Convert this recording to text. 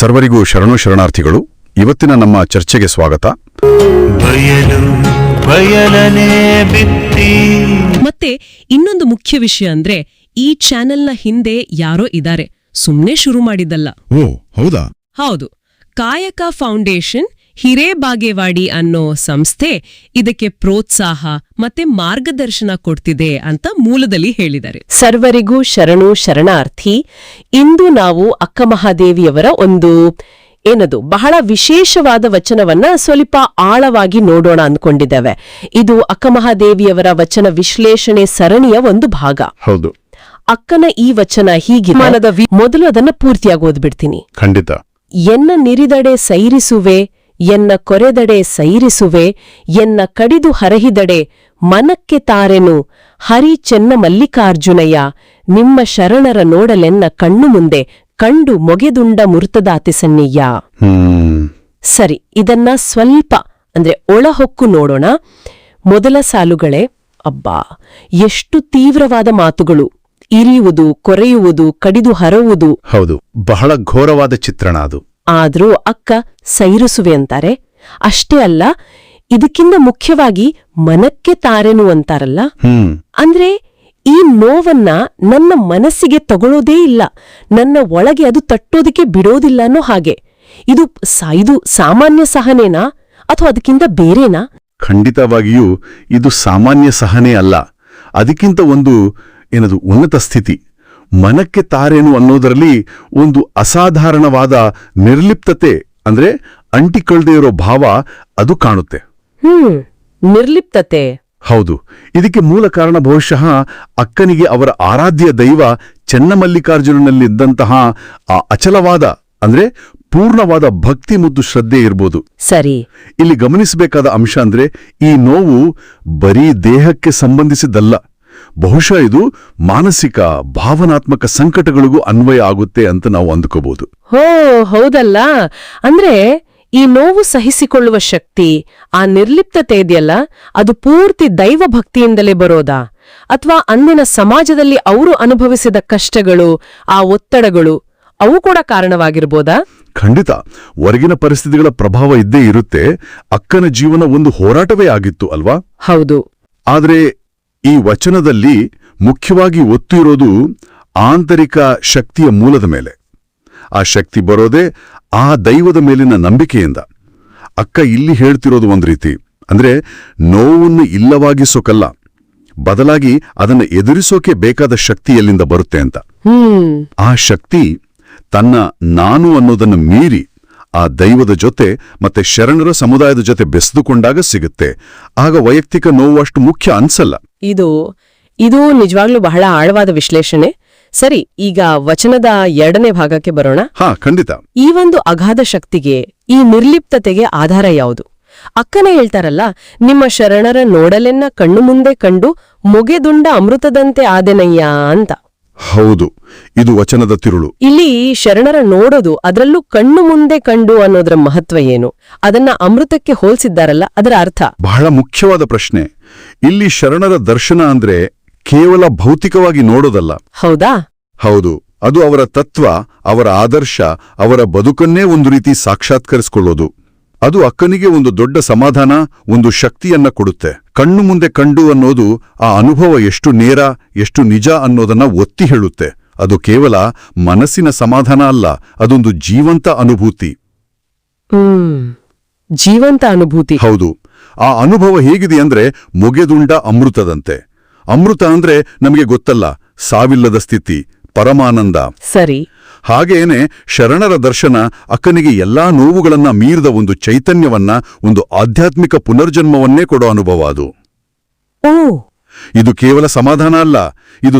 ಸರ್ವರಿಗೂ ಶರಣು ಶರಣಾರ್ಥಿಗಳು ಇವತ್ತಿನ ನಮ್ಮ ಚರ್ಚೆಗೆ ಸ್ವಾಗತ. ಬಯಲು ಬಯಲನೆ ಬಿತ್ತಿ ಮತ್ತೆ ಇನ್ನೊಂದು ಮುಖ್ಯ ವಿಷಯ ಅಂದ್ರೆ ಈ ಚಾನೆಲ್ನ ಹಿಂದೆ ಯಾರೋ ಇದ್ದಾರೆ. ಸುಮ್ನೆ ಶುರು ಮಾಡಿದ್ದಲ್ಲ. ಓ ಹೌದಾ? ಹೌದು. ಕಾಯಕ ಫೌಂಡೇಶನ್ ಹಿರೇಬಾಗೇವಾಡಿ ಅನ್ನೋ ಸಂಸ್ಥೆ ಇದಕ್ಕೆ ಪ್ರೋತ್ಸಾಹ ಮತ್ತೆ ಮಾರ್ಗದರ್ಶನ ಕೊಡ್ತಿದೆ ಅಂತ ಮೂಲದಲ್ಲಿ ಹೇಳಿದ್ದಾರೆ. ಸರ್ವರಿಗೂ ಶರಣು ಶರಣಾರ್ಥಿ ಇಂದು ನಾವು ಅಕ್ಕ ಮಹಾದೇವಿಯವರ ಒಂದು ಏನದು ಬಹಳ ವಿಶೇಷವಾದ ವಚನವನ್ನ ಸ್ವಲ್ಪ ಆಳವಾಗಿ ನೋಡೋಣ ಅಂದ್ಕೊಂಡಿದ್ದೇವೆ ಇದು ಅಕ್ಕ ಮಹಾದೇವಿಯವರ ವಚನ ವಿಶ್ಲೇಷಣೆ ಸರಣಿಯ ಒಂದು ಭಾಗ. ಹೌದು. ಅಕ್ಕನ ಈ ವಚನ ಹೀಗೆ ಮೊದಲು ಅದನ್ನ ಪೂರ್ತಿಯಾಗಿ ಓದ್ಬಿಡ್ತೀನಿ. ಖಂಡಿತ. ಎನ್ನ ನಿರಿದಡೆ ಸೈರಿಸುವೆ ಎನ್ನ ಕೊರೆದಡೆ ಸೈರಿಸುವೆ ಎನ್ನ ಕಡಿದು ಹರಹಿದಡೆ ಮನಕ್ಕೆ ತಾರೆನು. ಹರಿ ಚೆನ್ನ ಮಲ್ಲಿಕಾರ್ಜುನಯ್ಯ ನಿಮ್ಮ ಶರಣರ ನೋಡಲೆನ್ನ ಕಣ್ಣು ಮುಂದೆ ಕಂಡು ಮೊಗೆದುಂಡ ಮುರ್ತದಾತಿ ಸನ್ನಿಯ್ಯ. ಹ್ಮ್. ಸರಿ ಇದನ್ನ ಸ್ವಲ್ಪ ಅಂದ್ರೆ ಒಳಹೊಕ್ಕು ನೋಡೋಣ. ಮೊದಲ ಸಾಲುಗಳೇ ಅಬ್ಬಾ ಎಷ್ಟು ತೀವ್ರವಾದ ಮಾತುಗಳು. ಇರಿಯುವುದು ಕೊರೆಯುವುದು ಕಡಿದು ಹರವುದು ಹೌದು ಬಹಳ ಘೋರವಾದ ಚಿತ್ರಣ ಅದು. ಆದ್ರೂ ಅಕ್ಕ ಸೈರಿಸುವೆ ಅಂತಾರೆ. ಅಷ್ಟೇ ಅಲ್ಲ ಇದಕ್ಕಿಂತ ಮುಖ್ಯವಾಗಿ ಮನಕ್ಕೆ ತಾರೆನು ಅಂತಾರಲ್ಲ? ಹ್ಮ್. ಅಂದ್ರೆ ಈ ನೋವನ್ನ ನನ್ನ ಮನಸ್ಸಿಗೆ ತಗೊಳ್ಳೋದೇ ಇಲ್ಲ ನನ್ನ ಒಳಗೆ ಅದು ತಟ್ಟೋದಕ್ಕೆ ಬಿಡೋದಿಲ್ಲ ಅನ್ನೋ ಹಾಗೆ. ಇದು ಇದು ಸಾಮಾನ್ಯ ಸಹನೇನಾ ಅಥವಾ ಅದಕ್ಕಿಂತ ಬೇರೆನಾ? ಖಂಡಿತವಾಗಿಯೂ ಇದು ಸಾಮಾನ್ಯ ಸಹನೆ ಅಲ್ಲ. ಅದಕ್ಕಿಂತ ಒಂದು ಏನದು ಉನ್ನತ ಸ್ಥಿತಿ. ಮನಕ್ಕೆ ತಾರೇನು ಅನ್ನೋದರಲ್ಲಿ ಒಂದು ಅಸಾಧಾರಣವಾದ ನಿರ್ಲಿಪ್ತತೆ ಅಂದ್ರೆ ಅಂಟಿಕೊಳ್ದೇ ಇರೋ ಭಾವ ಅದು ಕಾಣುತ್ತೆ. ಹ್ಮ್ ನಿರ್ಲಿಪ್ತತೆ. ಹೌದು. ಇದಕ್ಕೆ ಮೂಲ ಕಾರಣ ಬಹುಶಃ ಅಕ್ಕನಿಗೆ ಅವರ ಆರಾಧ್ಯ ದೈವ ಚೆನ್ನಮಲ್ಲಿಕಾರ್ಜುನನಲ್ಲಿದ್ದಂತಹ ಆ ಅಚಲವಾದ ಅಂದ್ರೆ ಪೂರ್ಣವಾದ ಭಕ್ತಿ ಮತ್ತು ಶ್ರದ್ಧೆ ಇರ್ಬೋದು. ಸರಿ. ಇಲ್ಲಿ ಗಮನಿಸಬೇಕಾದ ಅಂಶ ಅಂದ್ರೆ ಈ ನೋವು ಬರೀ ದೇಹಕ್ಕೆ ಸಂಬಂಧಿಸಿದ್ದಲ್ಲ. ಬಹುಶಃ ಇದು ಮಾನಸಿಕ ಭಾವನಾತ್ಮಕ ಸಂಕಟಗಳಿಗೂ ಅನ್ವಯ ಆಗುತ್ತೆ ಅಂತ ನಾವು ಅಂದ್ಕೋಬಹುದು ಹೋ ಹೌದಲ್ಲ? ಅಂದ್ರೆ ಈ ನೋವು ಸಹಿಸಿಕೊಳ್ಳುವ ಶಕ್ತಿ ಆ ನಿರ್ಲಿಪ್ತತೆ ಇದೆಯಲ್ಲ? ಅದು ಪೂರ್ತಿ ದೈವ ಭಕ್ತಿಯಿಂದಲೇ ಬರೋದಾ? ಅಥವಾ ಅಂದಿನ ಸಮಾಜದಲ್ಲಿ ಅವರು ಅನುಭವಿಸಿದ ಕಷ್ಟಗಳು ಆ ಒತ್ತಡಗಳು ಅವು ಕೂಡ ಕಾರಣವಾಗಿರ್ಬೋದಾ? ಖಂಡಿತ. ಹೊರಗಿನ ಪರಿಸ್ಥಿತಿಗಳ ಪ್ರಭಾವ ಇದ್ದೇ ಇರುತ್ತೆ. ಅಕ್ಕನ ಜೀವನ ಒಂದು ಹೋರಾಟವೇ ಆಗಿತ್ತು ಅಲ್ವಾ? ಹೌದು. ಆದರೆ ಈ ವಚನದಲ್ಲಿ ಮುಖ್ಯವಾಗಿ ಒತ್ತು ಇರೋದು ಆಂತರಿಕ ಶಕ್ತಿಯ ಮೂಲದ ಮೇಲೆ. ಆ ಶಕ್ತಿ ಬರೋದೇ ಆ ದೈವದ ಮೇಲಿನ ನಂಬಿಕೆಯಿಂದ. ಅಕ್ಕ ಇಲ್ಲಿ ಹೇಳ್ತಿರೋದು ಒಂದು ರೀತಿ ಅಂದ್ರೆ ನೋವನ್ನು ಇಲ್ಲವಾಗಿಸೋಕಲ್ಲ ಬದಲಾಗಿ ಅದನ್ನು ಎದುರಿಸೋಕೆ ಬೇಕಾದ ಶಕ್ತಿ ಎಲ್ಲಿಂದ ಬರುತ್ತೆ ಅಂತ. ಆ ಶಕ್ತಿ ತನ್ನ ನಾನು ಅನ್ನೋದನ್ನು ಮೀರಿ ಆ ದೈವದ ಜೊತೆ ಮತ್ತೆ ಶರಣರ ಸಮುದಾಯದ ಜೊತೆ ಬೆಸೆದುಕೊಂಡಾಗ ಸಿಗುತ್ತೆ. ಆಗ ವೈಯಕ್ತಿಕ ನೋವು ಅಷ್ಟು ಮುಖ್ಯ ಅನ್ಸಲ್ಲ. ಇದು ಇದು ನಿಜವಾಗ್ಲೂ ಬಹಳ ಆಳವಾದ ವಿಶ್ಲೇಷಣೆ. ಸರಿ ಈಗ ವಚನದ ಎರಡನೇ ಭಾಗಕ್ಕೆ ಬರೋಣ. ಹಾ ಖಂಡಿತ. ಈ ಒಂದು ಅಗಾಧ ಶಕ್ತಿಗೆ ಈ ನಿರ್ಲಿಪ್ತತೆಗೆ ಆಧಾರ ಯಾವುದು? ಅಕ್ಕನೇ ಹೇಳ್ತಾರಲ್ಲ ನಿಮ್ಮ ಶರಣರ ನೋಡಲೆನ್ನ ಕಣ್ಣು ಮುಂದೆ ಕಂಡು ಮೊಗೆದುಂಡ ಅಮೃತದಂತೆ ಆದೆನಯ್ಯ ಅಂತ. ಹೌದು. ಇದು ವಚನದ ತಿರುಳು. ಇಲ್ಲಿ ಶರಣರ ನೋಡೋದು ಅದರಲ್ಲೂ ಕಣ್ಣು ಮುಂದೆ ಕಂಡು ಅನ್ನೋದರ ಮಹತ್ವ ಏನು? ಅದನ್ನ ಅಮೃತಕ್ಕೆ ಹೋಲಿಸಿದ್ದಾರಲ್ಲ ಅದರ ಅರ್ಥ. ಬಹಳ ಮುಖ್ಯವಾದ ಪ್ರಶ್ನೆ. ಇಲ್ಲಿ ಶರಣರ ದರ್ಶನ ಅಂದ್ರೆ ಕೇವಲ ಭೌತಿಕವಾಗಿ ನೋಡೋದಲ್ಲ. ಹೌದಾ? ಹೌದು. ಅದು ಅವರ ತತ್ವ ಅವರ ಆದರ್ಶ ಅವರ ಬದುಕನ್ನೇ ಒಂದು ರೀತಿ ಸಾಕ್ಷಾತ್ಕರಿಸಿಕೊಳ್ಳೋದು. ಅದು ಅಕ್ಕನಿಗೆ ಒಂದು ದೊಡ್ಡ ಸಮಾಧಾನ ಒಂದು ಶಕ್ತಿಯನ್ನ ಕೊಡುತ್ತೆ. ಕಣ್ಣು ಮುಂದೆ ಕಂಡು ಅನ್ನೋದು ಆ ಅನುಭವ ಎಷ್ಟು ನೇರ ಎಷ್ಟು ನಿಜ ಅನ್ನೋದನ್ನ ಒತ್ತಿ ಹೇಳುತ್ತೆ. ಅದು ಕೇವಲ ಮನಸ್ಸಿನ ಸಮಾಧಾನ ಅಲ್ಲ ಅದೊಂದು ಜೀವಂತ ಅನುಭೂತಿ. ಜೀವಂತ ಅನುಭೂತಿ. ಹೌದು. ಆ ಅನುಭವ ಹೇಗಿದೆ ಅಂದ್ರೆ ಮುಗೆದುಂಡ ಅಮೃತದಂತೆ. ಅಮೃತ ಅಂದ್ರೆ ನಮಗೆ ಗೊತ್ತಲ್ಲ ಸಾವಿಲ್ಲದ ಸ್ಥಿತಿ ಪರಮಾನಂದ. ಸರಿ. ಹಾಗೇನೆ ಶರಣರ ದರ್ಶನ ಅಕ್ಕನಿಗೆ ಎಲ್ಲಾ ನೋವುಗಳನ್ನ ಮೀರಿದ ಒಂದು ಚೈತನ್ಯವನ್ನ ಒಂದು ಆಧ್ಯಾತ್ಮಿಕ ಪುನರ್ಜನ್ಮವನ್ನೇ ಕೊಡೋ ಅನುಭವ ಅದು. ಓ. ಇದು ಕೇವಲ ಸಮಾಧಾನ ಅಲ್ಲ ಇದು